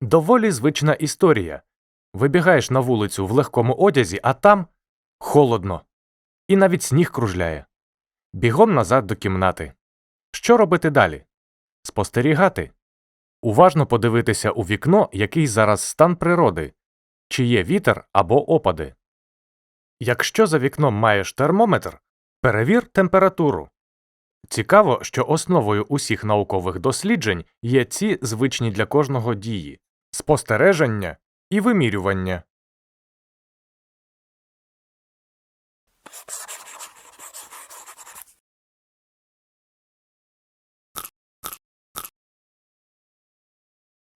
Доволі звична історія. Вибігаєш на вулицю в легкому одязі, а там холодно. І навіть сніг кружляє. Бігом назад до кімнати. Що робити далі? Спостерігати. Уважно подивитися у вікно, який зараз стан природи, чи є вітер або опади. Якщо за вікном маєш термометр, перевір температуру. Цікаво, що основою усіх наукових досліджень є ці звичні для кожного дії спостереження і вимірювання.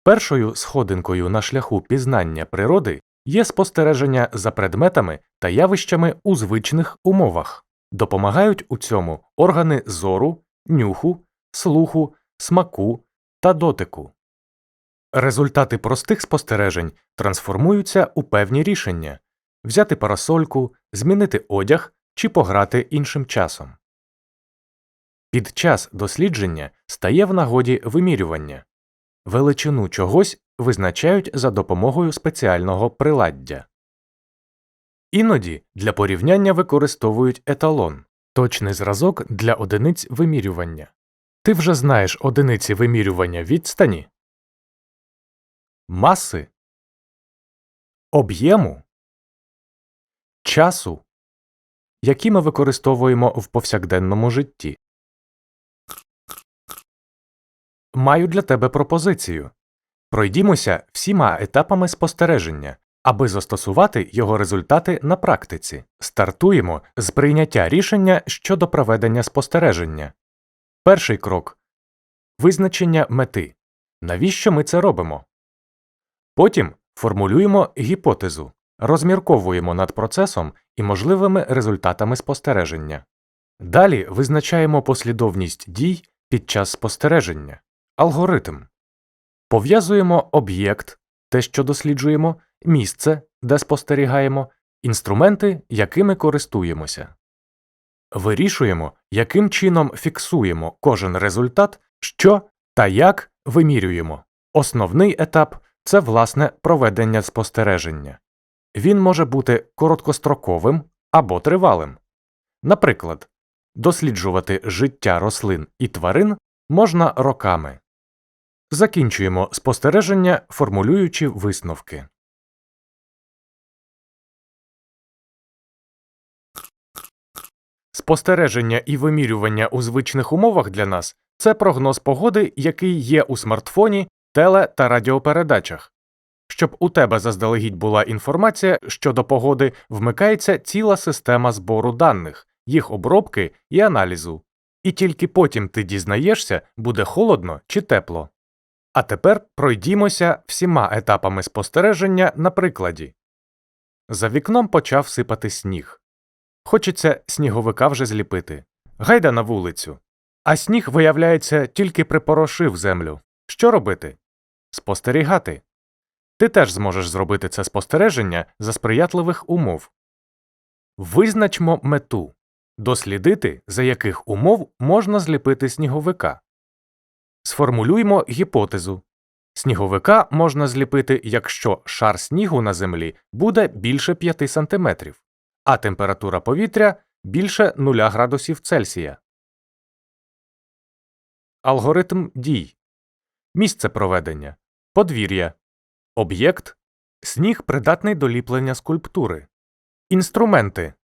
Першою сходинкою на шляху пізнання природи є спостереження за предметами та явищами у звичних умовах. Допомагають у цьому органи зору, нюху, слуху, смаку та дотику. Результати простих спостережень трансформуються у певні рішення взяти парасольку, змінити одяг чи пограти іншим часом. Під час дослідження стає в нагоді вимірювання. Величину чогось визначають за допомогою спеціального приладдя. Іноді для порівняння використовують еталон точний зразок для одиниць вимірювання. Ти вже знаєш одиниці вимірювання відстані, маси, об'єму, часу, які ми використовуємо в повсякденному житті. Маю для тебе пропозицію. Пройдімося всіма етапами спостереження, аби застосувати його результати на практиці. Стартуємо з прийняття рішення щодо проведення спостереження. Перший крок визначення мети. Навіщо ми це робимо? Потім формулюємо гіпотезу, розмірковуємо над процесом і можливими результатами спостереження. Далі визначаємо послідовність дій під час спостереження. Алгоритм. Пов'язуємо об'єкт, те, що досліджуємо, місце, де спостерігаємо, інструменти, якими користуємося. Вирішуємо, яким чином фіксуємо кожен результат, що та як вимірюємо. Основний етап це власне проведення спостереження. Він може бути короткостроковим або тривалим. Наприклад, досліджувати життя рослин і тварин можна роками. Закінчуємо спостереження, формулюючи висновки. Спостереження і вимірювання у звичних умовах для нас це прогноз погоди, який є у смартфоні, теле та радіопередачах. Щоб у тебе заздалегідь була інформація щодо погоди, вмикається ціла система збору даних, їх обробки і аналізу. І тільки потім ти дізнаєшся, буде холодно чи тепло. А тепер пройдімося всіма етапами спостереження на прикладі. За вікном почав сипати сніг. Хочеться сніговика вже зліпити. Гайда на вулицю. А сніг, виявляється, тільки припорошив землю. Що робити? Спостерігати. Ти теж зможеш зробити це спостереження за сприятливих умов. Визначмо мету дослідити, за яких умов можна зліпити сніговика. Сформулюймо гіпотезу. Сніговика можна зліпити, якщо шар снігу на землі буде більше 5 см, а температура повітря більше 0 градусів Цельсія. Алгоритм дій. Місце проведення. Подвір'я. Об'єкт. Сніг придатний до ліплення скульптури. Інструменти.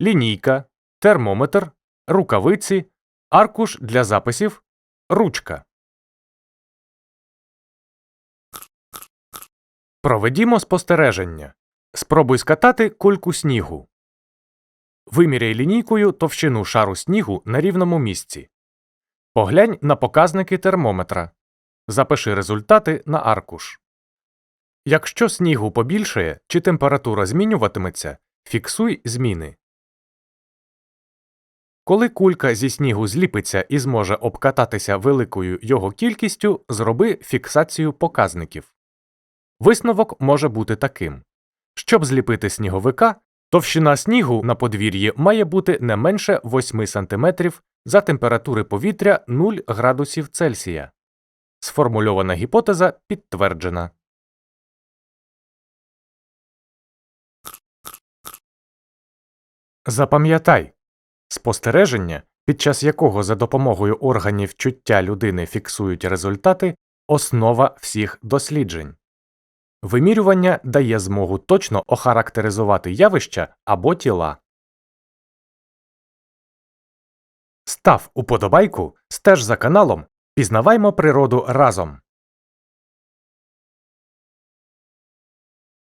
Лінійка. Термометр. Рукавиці. Аркуш для записів. Ручка. Проведімо спостереження. Спробуй скатати кульку снігу. Виміряй лінійкою товщину шару снігу на рівному місці. Поглянь на показники термометра. Запиши результати на аркуш. Якщо снігу побільшає чи температура змінюватиметься, фіксуй зміни. Коли кулька зі снігу зліпиться і зможе обкататися великою його кількістю, зроби фіксацію показників. Висновок може бути таким щоб зліпити сніговика, товщина снігу на подвір'ї має бути не менше 8 см за температури повітря 0 градусів Цельсія. Сформульована гіпотеза підтверджена. Запам'ятай спостереження, під час якого за допомогою органів чуття людини фіксують результати, основа всіх досліджень. Вимірювання дає змогу точно охарактеризувати явища або тіла. Став уподобайку, стеж за каналом пізнаваймо природу разом.